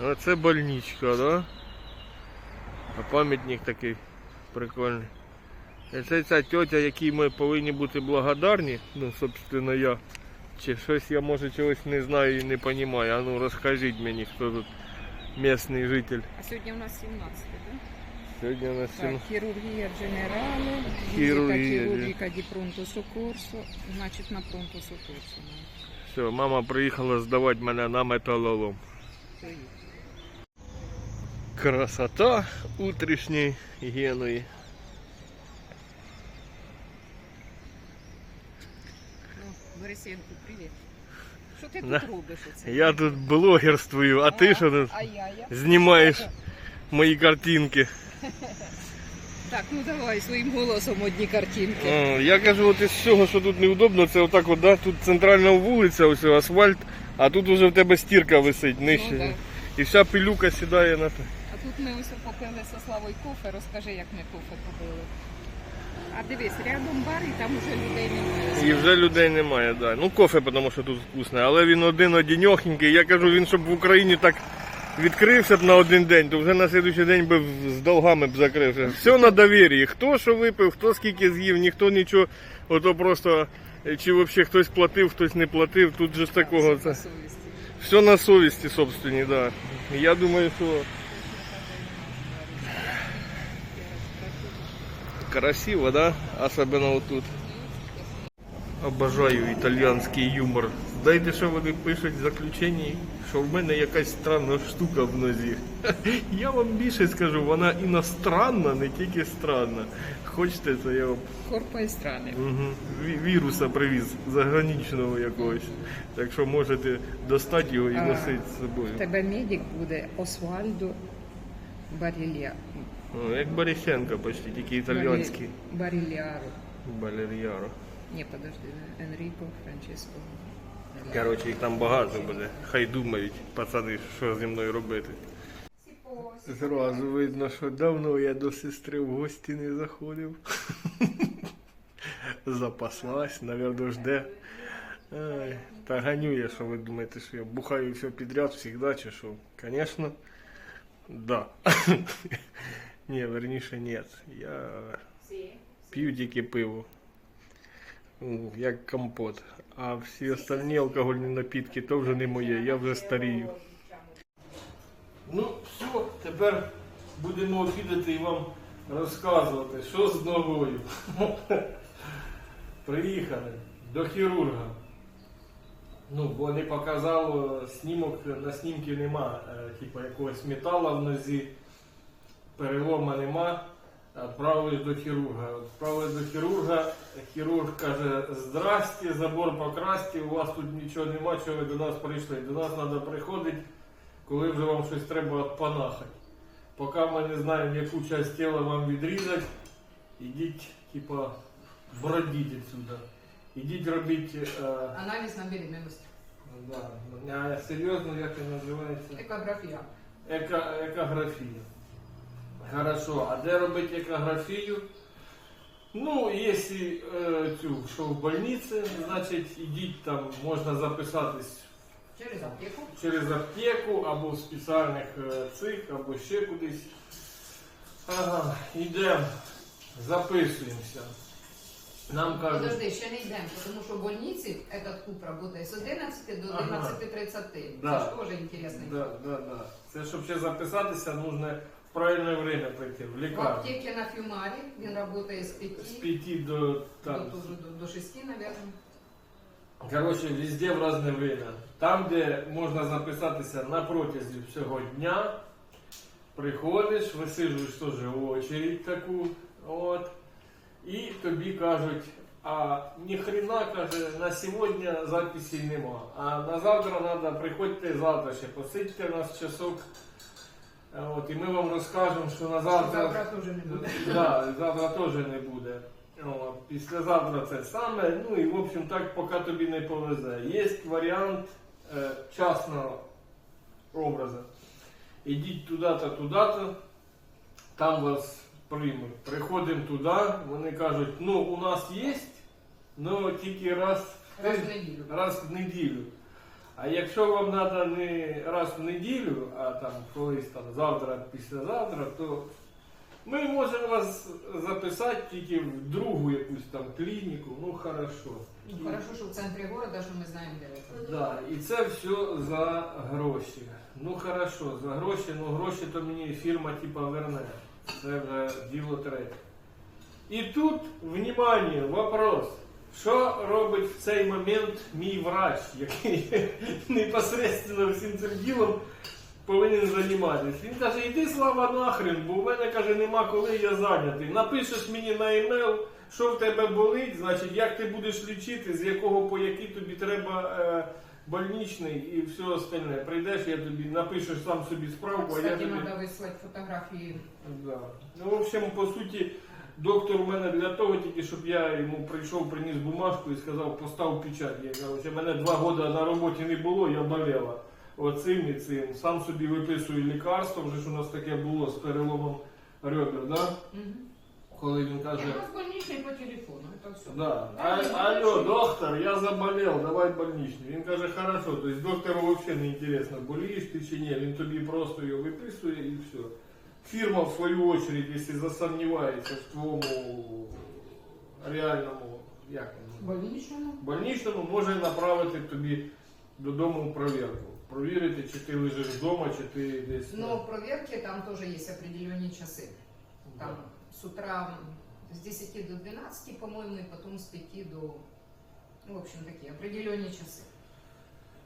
Оце больничка, да? А пам'ятник такий прикольний. І Це ця тетя, якій ми повинні бути благодарні, ну, собственно, я. Чи щось я може чогось не знаю і не розумію. А ну розкажіть мені, хто тут місний житель. А сьогодні у нас 17, да? Сьогодні у нас Так, сім- хірургія дженерале, Хірургія, хірургіка ді пронто значить на пронто сокорсо. Все, мама приїхала здавати мене на металолом. Красота утрішньої геної. Борисенко, привіт. Що ти тут робиш оце? Я тут блогерствую, а ти що тут А я, я. знімаєш мої картинки? Так, ну давай своїм голосом одні картинки. О, я кажу, от із всього, що тут неудобно, це отак от, да, тут центральна вулиця, ось асфальт, а тут уже в тебе стірка висить нижче. Ну, да. І вся пилюка сідає на те. Тут ми ось попили зі Славою кофе, розкажи, як ми кофе попили. А дивись, рядом бар і там уже людей немає. І вже людей немає, да. Ну кофе, тому що тут вкусне, але він один одіньохенький. Я кажу, він щоб в Україні так відкрився б на один день, то вже на наступний день би з долгами б закрився. Все на довір'ї. Хто що випив, хто скільки з'їв, ніхто нічого, ото просто е, чи взагалі хтось платив, хтось не платив. Тут же з такого це. На совісті. Все на совісті, собственно, да. Я думаю, що красиво, да? Особенно вот тут. Обожаю італійський юмор. Знаєте, що вони пишуть в заключенні? Що в мене якась странна штука в нозі. Я вам більше скажу, вона іностранна, не тільки странна. Хочете, це я вам Корпо і страни. Угу. Віруса привіз заграничного якогось. Так що можете достати його і А, носити з собою. Тебе медик буде Освальдо Барілля. О, як Борисенко почти, тільки італійський. Барільяро. Балер'яро. Ні, подожди, Енріко, Франческо. Коротше, їх там багато буде. Хай думають, пацани, що зі мною робити. Зразу видно, що давно я до сестри в гості не заходив. Запаслась, навірно, жде. Ай, та ганю я, що ви думаєте, що я бухаю все підряд завжди, чи що? Звісно, да. Ні, верніше, ні. Я п'ю тільки пиво. Як компот. А всі остальні алкогольні напітки то вже не моє, я вже старію. Ну, все, тепер будемо обідати і вам розказувати, що з ногою. Приїхали до хірурга. Ну, бо не показало снімок, на снімки нема, е, типу якогось металу в нозі, перелома нема. Відправили до хірурга. Відправили до хірурга. Хірург каже, здрасте, забор покрасьте, у вас тут нічого нема, чого ви до нас прийшли. До нас треба приходити, коли вже вам щось треба панахати. Поки ми не знаємо, яку часть тіла вам відрізати, ідіть, типа, бродіть відсюди. Ідіть робіть. Е, Аналіз на беременність. да, а серйозно, як це називається? Екографія. Ека, екографія. Хорошо, а де робити екографію? Ну, якщо е, цю, що в больниці, значить ідіть там, можна записатись Через аптеку. через аптеку або в спеціальних е, цих, або ще кудись. Ага, йдемо, записуємося. Нам кажуть, Подожди, ще не йдемо, тому що в больниці этот куб працює з 11 до Ага. 11.30. Да. Це ж теж інтересно. да, да, да. це щоб ще записатися, нужно в правильне время прийти, в В лікарню. на Фюмарі він працює з 5 З 5 до до, там, до, до 6, мабуть. Короче, везде в разное время. Там, де можна записатися на протязі всього дня, приходиш, висиджуєш теж очередь таку, от, і тобі кажуть, а ніхрена, каже, на сьогодні записі нема. А на завтра треба, приходьте завтра ще, посидьте нас часок. От, і ми вам розкажемо, що на завтра. Завтра теж не буде. Да, завтра теж не буде. О, післязавтра це саме. Ну і в общем так, поки тобі не повезе. Є варіант е, частного образу. Ідіть туди-то, туди-то, там вас приймуть. Приходимо туди, вони кажуть, ну у нас є, але тільки раз в Раз в неділю. раз в неділю. А якщо вам треба не раз в неділю, а там колись там завтра, післязавтра, то ми можемо вас записати тільки в другу якусь там клініку, ну хорошо. Ну, Хорошо, что в центре города, что мы знаем, где это. Да, і це все за гроші. Ну хорошо, за гроші, ну гроші то мені фірма типа верне. Це вже діло третє. І тут, внимание, вопрос. Що робить в цей момент мій врач, який непосередньо всім цим ділом повинен займатися? Він каже, іди слава нахрен, бо в мене каже, нема коли я зайнятий. Напишеш мені на емейл, що в тебе болить, значить, як ти будеш лічити, з якого по який тобі треба е, больничний і все остальне. Прийдеш, я тобі напишеш сам собі справку, а я Кстати, тобі. надо выслать фотографии. Да. Ну, в общем, по суті, доктор у мене для того тільки, щоб я йому прийшов, приніс бумажку і сказав, постав печать. Я кажу, що мене два роки на роботі не було, я болела оцим і цим. Сам собі виписую лікарство, вже ж у нас таке було з переломом ребер, да? Мгм. коли він Не, каже. у нас больничный по телефону, это все. Да. А, алло, доктор, я заболел, давай больничный. Він каже, хорошо. То есть доктору вообще не интересно, болієш ти чи ні. Він тобі просто його виписує і все. Фірма, в свою очередь, якщо засумнівається в твоєму реальному як воно, Больничному. больничному, може направити тобі додому провірку. Провірити, чи ти лежиш вдома, чи ти десь. Но проверки там тоже есть определенные часы. Там с утра с 10 до 12, по-моему, и потом с 5 до... Ну, в общем, такие определенные часы.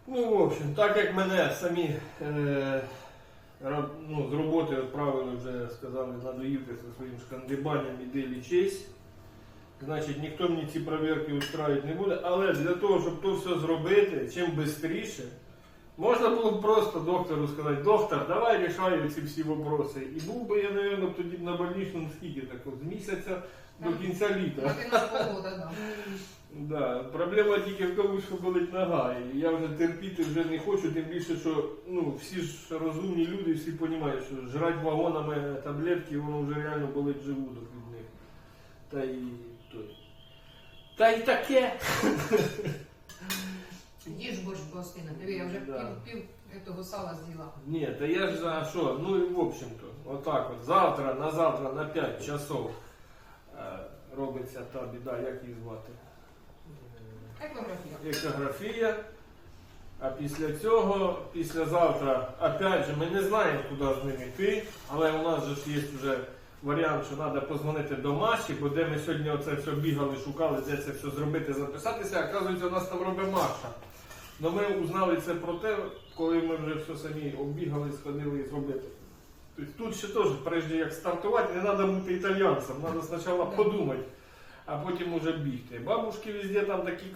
Ну, в общем, так як мене самі е, ра- ну, з роботи відправили, вже сказали, надоївти зі своїм шкандибанням, іди лічись. Значить, ніхто мені ці перевірки устраїти не буде, але для того, щоб то все зробити, чим швидше, можна було б просто доктору сказати, доктор, давай рішаю ці всі вопроси. І був би я, мабуть, тоді на больничному скільки так, от, з місяця до кінця літа. Да. Да, проблема тільки в тому, що болить нога. І я вже терпіти вже не хочу, тим більше, що ну, всі ж розумні люди, всі розуміють, що жрать вагонами таблетки, воно вже реально болить желудок від них. Та й той. Та й таке. Пів, этого сала з'їла. Ні, та я ж за що? Ну і в общем-то, отак от. Завтра, на завтра, на 5 часов е, робиться та біда, як її звати? Екографія. екографія. А після цього, післязавтра, опять же, ми не знаємо, куди з ним йти, але у нас же ж є вже варіант, що треба позвонити до Маші, бо де ми сьогодні оце все бігали, шукали, де це все зробити, записатися, а оказується, у нас там робить Маша. Ну ми узнали це про те, коли ми вже все самі оббігали, сходили і зробити. Тобто тут ще теж, прежде як стартувати, не треба бути італійцем, треба спочатку подумати а потім уже бігти. Бабушки везде там такі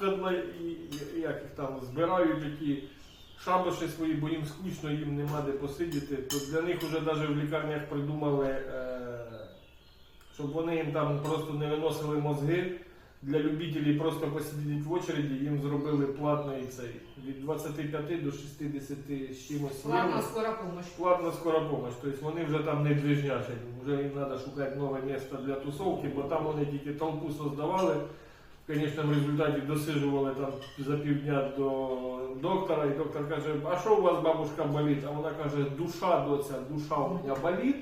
і- як їх там збирають такі шабаші свої, бо їм скучно, їм нема де посидіти. То для них вже навіть в лікарнях придумали, е, щоб вони їм там просто не виносили мозги. Для любителів просто посидіти в очереді, їм зробили платний цей від 25 до 60 з чимось Ладно, євро. скоро помощь. Платна скора помощь, тобто вони вже там не движнячать, вже їм треба шукати нове місце для тусовки, бо там вони тільки толпу создавали. В конечному результаті досижували там за півдня до доктора, і доктор каже, а що у вас бабушка болить? А вона каже, душа, доця, душа у мене болить.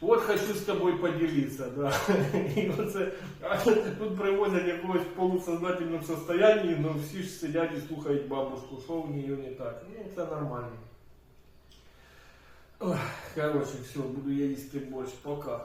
От хочу з тобою поділитися. Да. І оце, а тут привозять якогось в полусознательному состоянні, але всі ж сидять і слухають бабушку, що в неї не так. Ну, це нормально. Ой, короче, все, буду я їсти борщ. Пока.